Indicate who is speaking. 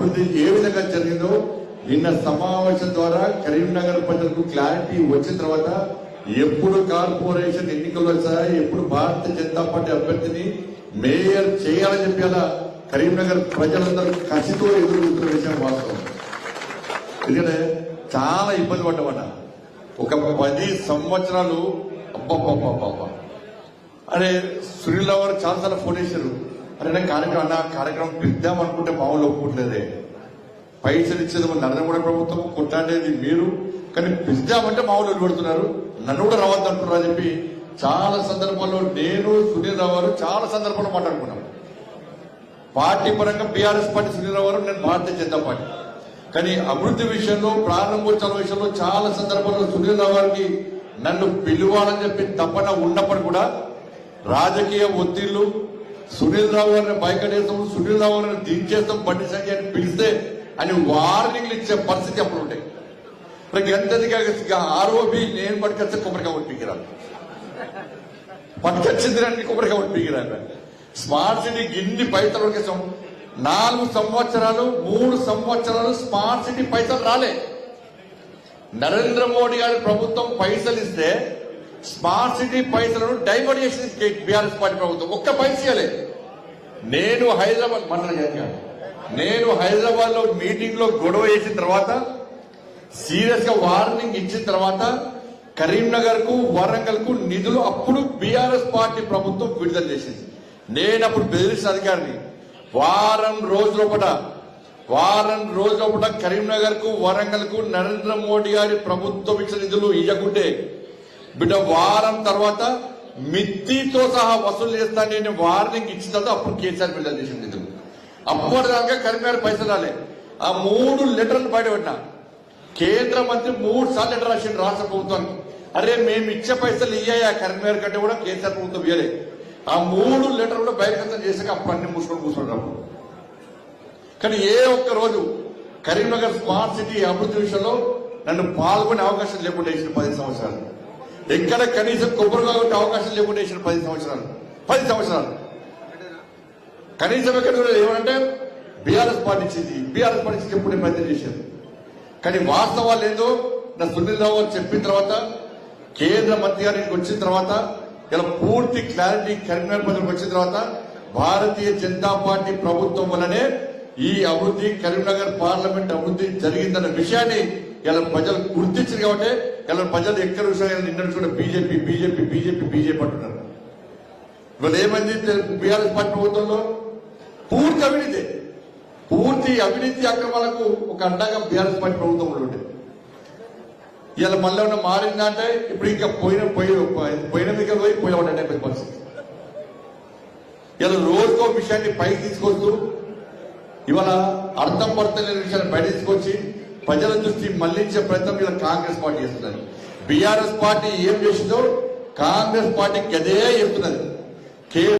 Speaker 1: అభివృద్ధి ఏ విధంగా జరిగిందో నిన్న సమావేశం ద్వారా కరీంనగర్ ప్రజలకు క్లారిటీ వచ్చిన తర్వాత ఎప్పుడు కార్పొరేషన్ ఎన్నికలు వచ్చాయి ఎప్పుడు భారతీయ జనతా పార్టీ అభ్యర్థిని మేయర్ చేయాలని చెప్పి అలా కరీంనగర్ ప్రజలందరూ కసితో ఎదురు చూస్తున్న విషయం వాస్తవం. ఎందుకంటే చాలా ఇబ్బంది పడ్డమాట. ఒక పది సంవత్సరాలు అబ్బబ్బబ్బబ్బబ్బా. అరే సునీల్ రావు గారు చాలాసార్లు ఫోన్ చేశారు. అరే కార్యక్రమం అన్న కార్యక్రమం పిద్దాం అనుకుంటే మామూలు ఒప్పుకోవట్లేదే. పైసలు ఇచ్చేది మన నరేంద్ర ప్రభుత్వం కొట్టాడేది మీరు. కానీ పిద్దామంటే మామూలు పెడుతున్నారు. నన్ను కూడా రావద్దు అంటున్నారు అని చెప్పి చాలా సందర్భాల్లో నేను సునీల్ రావు గారు చాలా సందర్భాల్లో మాట్లాడుకున్నాం. పార్టీ పరంగా బీఆర్ఎస్ పార్టీ సునీల్ రావు గారు నేను భారతీయ జనతా పార్టీ. కానీ అభివృద్ధి విషయంలో ప్రారంభోత్సవాల విషయంలో చాలా సందర్భాల్లో సునీల్ రావు గారికి నన్ను పిలువాలని చెప్పి తప్పన ఉన్నప్పుడు కూడా రాజకీయ ఒత్తిళ్ళు సునీల్ రావు గారిని బయకడేస్తాం సునీల్ రావు గారిని దించేస్తాం బండి సంజయ్ అని పిలిస్తే అని వార్నింగ్లు ఇచ్చే పరిస్థితి అప్పుడు ఉంటాయి మరి ఎంతదిగా ఆరోపి నేను పట్టుకొస్తే కొబ్బరికాయ ఒట్టికిరాను పట్టుకొచ్చింది అని కొబ్బరికాయ ఒట్టికిరాను స్మార్ట్ సిటీ గిన్ని పైసలు ఉడికేసాం. నాలుగు సంవత్సరాలు మూడు సంవత్సరాలు స్మార్ట్ సిటీ పైసలు రాలే. నరేంద్ర మోడీ గారి ప్రభుత్వం పైసలు ఇస్తే స్మార్ట్ సిటీ పైసలను డైవర్ట్ చేసింది బీఆర్ఎస్ పార్టీ ప్రభుత్వం ఒక్క పైసలే నేను హైదరాబాద్ మన నేను హైదరాబాద్లో మీటింగ్లో గొడవ చేసిన తర్వాత సీరియస్గా వార్నింగ్ ఇచ్చిన తర్వాత కరీంనగర్కు వరంగల్కు నిధులు అప్పుడు బీఆర్ఎస్ పార్టీ ప్రభుత్వం విడుదల చేసింది. నేను అప్పుడు బెదిరిసిన అధికారిని వారం రోజుల వారం రోజులపట కరీంనగర్కు వరంగల్కు నరేంద్ర మోడీ గారి ప్రభుత్వం ఇచ్చిన నిధులు ఇవ్వకుంటే బిడ్డ వారం తర్వాత మిత్తితో సహా వసూలు చేస్తా నేను వార్నింగ్ ఇచ్చిన తర్వాత అప్పుడు కేసీఆర్ విడుదల చేసిన నిధులు అప్పటిదాకా కరీంనగర్ పైసలు రాలే. ఆ మూడు లెటర్లు బయటపెట్టిన కేంద్ర మంత్రి మూడు సార్లు లెటర్ రాసిండు రాష్ట్ర ప్రభుత్వానికి. అరే మేము ఇచ్చే పైసలు ఇయ్యాయా? కరీంనగర్ కంటే కూడా కేసీఆర్ ప్రభుత్వం ఇయ్యలే. ఆ మూడు లెటర్ కూడా బహిర్గతం చేశాక అప్పుడు అన్ని మూసుకొని కూర్చుంటారు కానీ ఏ ఒక్క రోజు కరీంనగర్ స్మార్ట్ సిటీ అభివృద్ధి విషయంలో నన్ను పాల్గొనే అవకాశం లేకుండా ఇచ్చిన పది సంవత్సరాలు. ఎక్కడ కనీసం కొబ్బరిగా ఉండే అవకాశం లేకుండా వేసిన పది సంవత్సరాలు. పది సంవత్సరాలు. కనీసం ఎక్కడ కూడా ఏమంటే బీఆర్ఎస్ పార్టీ ఇచ్చింది. బీఆర్ఎస్ పార్టీ ఇచ్చి ఎప్పుడు ప్రయత్నం చేశారు. కానీ వాస్తవాలు ఏందో నా సునీల్ రావు గారు చెప్పిన తర్వాత కేంద్ర మంత్రి గారికి వచ్చిన తర్వాత ఇలా పూర్తి క్లారిటీ కరీంనగర్ ప్రజలకు వచ్చిన తర్వాత భారతీయ జనతా పార్టీ ప్రభుత్వం వల్లనే ఈ అభివృద్ధి కరీంనగర్ పార్లమెంట్ అభివృద్ధి జరిగిందన్న విషయాన్ని ఇలా ప్రజలు గుర్తించారు కాబట్టి ఇలా ప్రజలు ఎక్కడ చూసారు నిన్న కూడా బీజేపీ బీజేపీ బీజేపీ బీజేపీ అంటున్నారు. ఇవాళ ఏమైంది? బీఆర్ఎస్ పార్టీ ప్రభుత్వంలో పూర్తి అవినీతి. పూర్తి అవినీతి అక్రమాలకు ఒక అండగా బీఆర్ఎస్ పార్టీ ప్రభుత్వం ఉండే ఇలా మళ్ళీ ఉన్న మారిందంటే ఇప్పుడు ఇంకా పోయిన పోయి పోయిన దగ్గర పోయి పోయి ఉండే పరిస్థితి. ఇలా రోజుకో విషయాన్ని పైకి తీసుకొస్తూ ఇవాళ అర్థం పడతలేని విషయాన్ని బయట తీసుకొచ్చి ప్రజల దృష్టి మళ్ళించే ప్రయత్నం ఇలా కాంగ్రెస్ పార్టీ చేస్తున్నది. బీఆర్ఎస్ పార్టీ ఏం చేసిందో కాంగ్రెస్ పార్టీకి అదే చెప్తున్నది కే